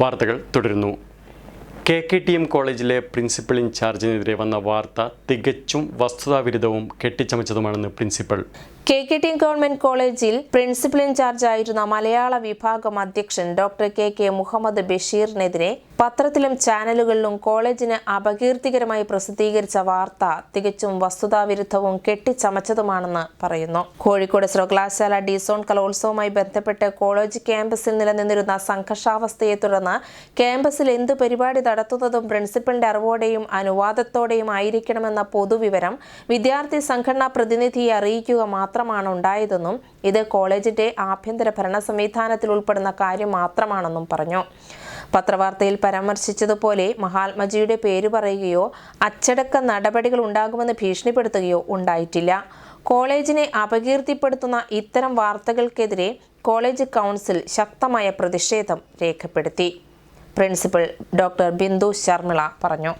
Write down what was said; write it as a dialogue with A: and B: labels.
A: വാർത്തകൾ തുടരുന്നു. K K T M കോളേജിലെ പ്രിൻസിപ്പൽ ഇൻചാർജിനെതിരെ വന്ന വാർത്ത തികച്ചും വസ്തുതാവിരുദ്ധവും കെട്ടിച്ചമച്ചതുമാണെന്ന് principal.
B: K K T government കോളേജിൽ പ്രിൻസിപ്പൽ ഇൻചാർജ് ആയിരുന്ന മലയാള വിഭാഗം അധ്യക്ഷൻ ഡോക്ടർ കെ കെ മുഹമ്മദ് ബഷീറിനെതിരെ പത്രത്തിലും ചാനലുകളിലും കോളേജിന് അപകീർത്തികരമായി പ്രസിദ്ധീകരിച്ച വാർത്ത തികച്ചും വസ്തുതാവിരുദ്ധവും കെട്ടിച്ചമച്ചതുമാണെന്ന് പറയുന്നു. കോഴിക്കോട് സർവകലാശാല ഡിസോൺ കലോത്സവവുമായി ബന്ധപ്പെട്ട് കോളേജ് ക്യാമ്പസിൽ നിലനിന്നിരുന്ന സംഘർഷാവസ്ഥയെ തുടർന്ന് ക്യാമ്പസിൽ എന്ത് പരിപാടി നടത്തുന്നതും പ്രിൻസിപ്പലിന്റെ അറിവോടെയും അനുവാദത്തോടെയും ആയിരിക്കണമെന്ന പൊതുവിവരം വിദ്യാർത്ഥി സംഘടനാ പ്രതിനിധിയെ അറിയിക്കുക മാത്രമാണ് ഉണ്ടായതെന്നും ഇത് കോളേജിന്റെ ആഭ്യന്തര ഭരണ സംവിധാനത്തിൽ ഉൾപ്പെടുന്ന കാര്യം മാത്രമാണെന്നും പറഞ്ഞു. പത്രവാർത്തയിൽ പരാമർശിച്ചതുപോലെ മഹാത്മജിയുടെ പേര് പറയുകയോ അച്ചടക്ക നടപടികൾ ഉണ്ടാകുമെന്ന് ഭീഷണിപ്പെടുത്തുകയോ ഉണ്ടായിട്ടില്ല. കോളേജിനെ അപകീർത്തിപ്പെടുത്തുന്ന ഇത്തരം വാർത്തകൾക്കെതിരെ കോളേജ് കൗൺസിൽ ശക്തമായ പ്രതിഷേധം രേഖപ്പെടുത്തി. പ്രിൻസിപ്പൽ ഡോക്ടർ ബിന്ദു ശർമിള പറഞ്ഞു.